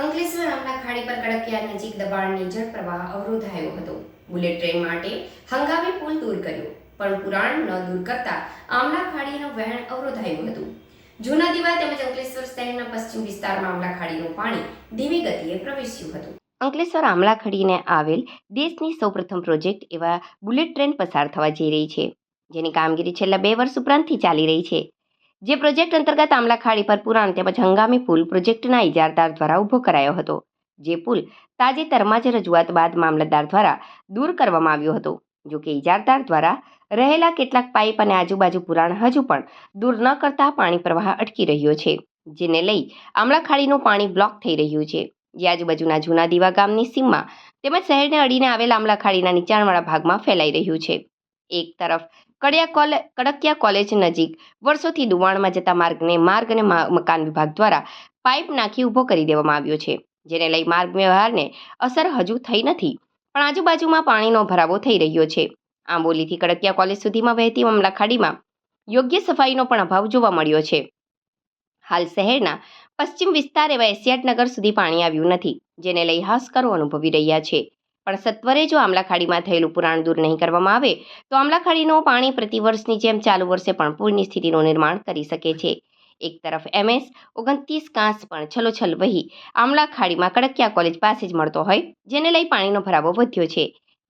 અંકલેશ્વર નામના ખાડી પર કડકિયા નજીક દબાણની જળ પ્રવાહ અવરોધાયો હતો. બુલેટ ટ્રેન માટે હંગામી પુલ દૂર કર્યો, પણ પુરાણ ન દૂર કરતા આમલા ખાડીનું વહેણ અવરોધાયું હતું. જૂના દિવા તેમજ અંકલેશ્વર શહેરના પશ્ચિમ વિસ્તારમાં આમલા ખાડીનું પાણી ધીમી ગતિએ પ્રવેશ્યું હતું. અંકલેશ્વર આમલા ખડીને આવેલ દેશની સૌપ્રથમ પ્રોજેક્ટ એવા બુલેટ ટ્રેન પસાર થવા જઈ રહી છે, જેની કામગીરી છેલ્લા બે વર્ષ ઉપરાંતથી ચાલી રહી છે. જે પ્રોજેક્ટ અંતર્ગત આમલા ખાડી પર પુરાણ તેમજ હંગામી પુલ પ્રોજેક્ટના ઇજારદાર દ્વારા ઊભો કરાયો હતો. જે પુલ તાજેતરમાં જ રજૂઆત બાદ મામલતદાર દ્વારા દૂર કરવામાં આવ્યો હતો. જો કે ઇજારદાર દ્વારા રહેલા કેટલાક પાઇપ અને આજુબાજુ પુરાણ હજુ પણ દૂર ન કરતા પાણી પ્રવાહ અટકી રહ્યો છે, જેને લઈ આમલા ખાડીનું પાણી બ્લોક થઈ રહ્યું છે. જે આજુબાજુના જૂના દીવા ગામની સીમમાં તેમજ શહેરને અડીને આવેલા આમલા ખાડીના નીચાણવાળા ભાગમાં ફેલાઈ રહ્યું છે. એક તરફ કડિયા કોલે, કડકિયા કોલેજ નજીક વર્ષોથી દુવાણમાં જતા માર્ગને માર્ગ અને મકાન વિભાગ દ્વારા પાઇપ નાખી ઊભો કરી દેવામાં આવ્યો છે, જેને લઈ માર્ગ વ્યવહારને અસર હજુ થઈ નથી, પણ આજુબાજુમાં પાણીનો ભરાવો થઈ રહ્યો છે. આંબોલીથી કડકિયા કોલેજ સુધીમાં વહેતી મામલા ખાડીમાં યોગ્ય સફાઈનો પણ અભાવ જોવા મળ્યો છે. હાલ શહેરના પશ્ચિમ વિસ્તાર એવા એસિયાટનગર સુધી પાણી આવ્યું નથી, જેને લઈ હાશકારો અનુભવી રહ્યા છે. પણ સત્વરે જો આમલા ખાડીમાં થયેલું પુરાણ દૂર નહીં કરવામાં આવે, તો આમલા ખાડીનું પાણી પ્રતિવર્ષની જેમ ચાલુ વર્ષે પણ પૂરની સ્થિતિનું નિર્માણ કરી શકે છે. એક તરફ એમએસ, ઓગણત્રીસ કાંસ પણ છલોછલ વહી આમલા ખાડીમાં કડકિયા કોલેજ પાસે જ મળતો હોય, જેને લઈ પાણીનો ભરાવો વધ્યો છે.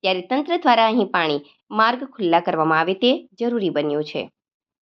ત્યારે તંત્ર દ્વારા અહીં પાણી માર્ગ ખુલ્લા કરવામાં આવે તે જરૂરી બન્યું છે.